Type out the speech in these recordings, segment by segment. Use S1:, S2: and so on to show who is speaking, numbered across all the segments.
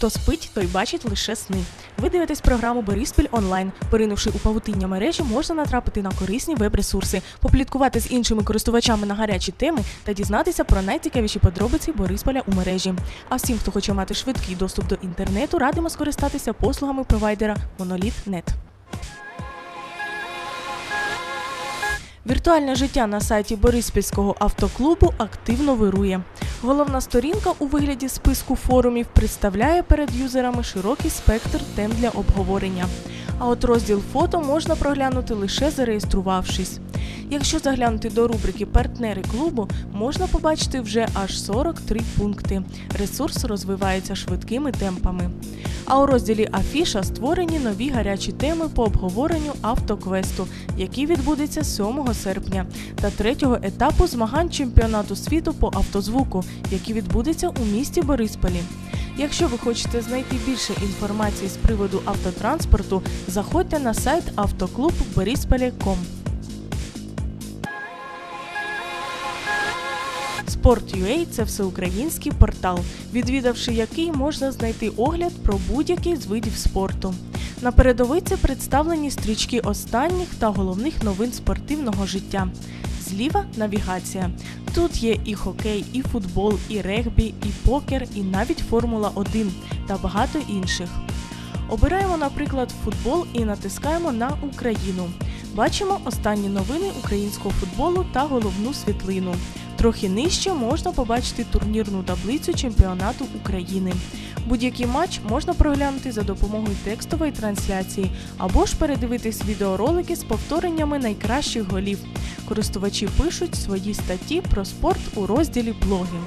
S1: Хто спить, той бачить лише сни. Ви дивитесь програму Бориспіль онлайн. Поринувши у павутиння мережі, можна натрапити на корисні веб-ресурси, попліткувати з іншими користувачами на гарячі теми та дізнатися про найцікавіші подробиці Борисполя у мережі. А всім, хто хоче мати швидкий доступ до інтернету, радимо скористатися послугами провайдера Monolith.net. Віртуальне життя на сайті Бориспільського автоклубу активно вирує. Головна сторінка у вигляді списку форумів представляє перед юзерами широкий спектр тем для обговорення. А от розділ фото можна проглянути лише зареєструвавшись. Якщо заглянути до рубрики Партнери клубу, можна побачити вже аж 43 пункти. Ресурс розвивається швидкими темпами. А у розділі Афіша створені нові гарячі теми по обговоренню автоквесту, який відбудеться 7 серпня, та третього етапу змагань чемпіонату світу по автозвуку, який відбудеться у місті Борисполі. Якщо ви хочете знайти більше інформації з приводу автотранспорту, заходьте на сайт автоклуб Sport.ua – це всеукраїнський портал, відвідавши який можна знайти огляд про будь-який з видів спорту. На передовиці представлені стрічки останніх та головних новин спортивного життя. Зліва навігація. Тут є і хокей, і футбол, і регбі, і покер, і навіть Формула 1 та багато інших. Обираємо, наприклад, футбол і натискаємо на Україну. Бачимо останні новини українського футболу та головну світлину. Трохи нижче можна побачити турнірну таблицю чемпіонату України. Будь-який матч можна проглянути за допомогою текстової трансляції або ж передивитись відеоролики з повтореннями найкращих голів. Користувачі пишуть свої статті про спорт у розділі блоги.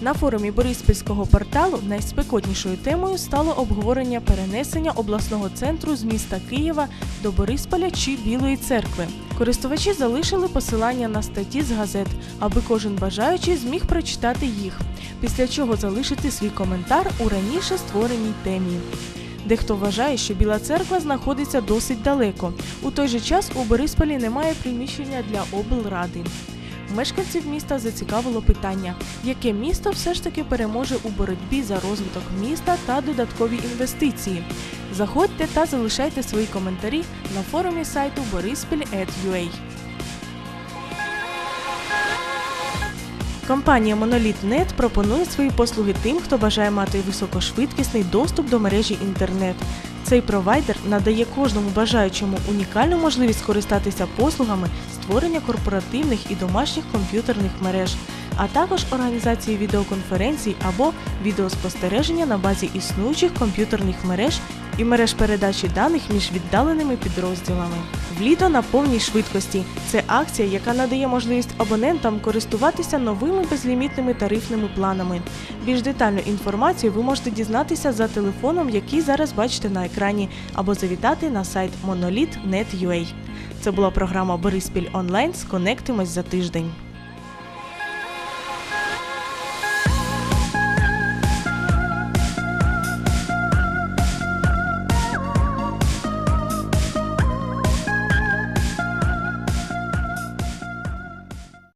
S1: На форумі Бориспільського порталу найспекотнішою темою стало обговорення перенесення обласного центру з міста Києва до Борисполя чи Білої церкви. Користувачі залишили посилання на статті з газет, аби кожен бажаючий зміг прочитати їх, після чого залишити свій коментар у раніше створеній темі. Дехто вважає, що Біла церква знаходиться досить далеко. У той же час у Борисполі немає приміщення для облради. Мешканців міста зацікавило питання, яке місто все ж таки переможе у боротьбі за розвиток міста та додаткові інвестиції. Заходьте та залишайте свої коментарі на форумі сайту borispil.ua. Компанія Monolith.net пропонує свої послуги тим, хто бажає мати високошвидкісний доступ до мережі інтернет. Цей провайдер надає кожному бажаючому унікальну можливість скористатися послугами створення корпоративних і домашніх комп'ютерних мереж, а також організації відеоконференцій або відеоспостереження на базі існуючих комп'ютерних мереж і мереж передачі даних між віддаленими підрозділами. Вліто на повній швидкості це акція, яка надає можливість абонентам користуватися новими безлімітними тарифними планами. Більш детальну інформацію ви можете дізнатися за телефоном, який зараз бачите на екрані, або завітати на сайт monolith.net.ua. Це була програма Бориспіль онлайн. Сконектимось за тиждень.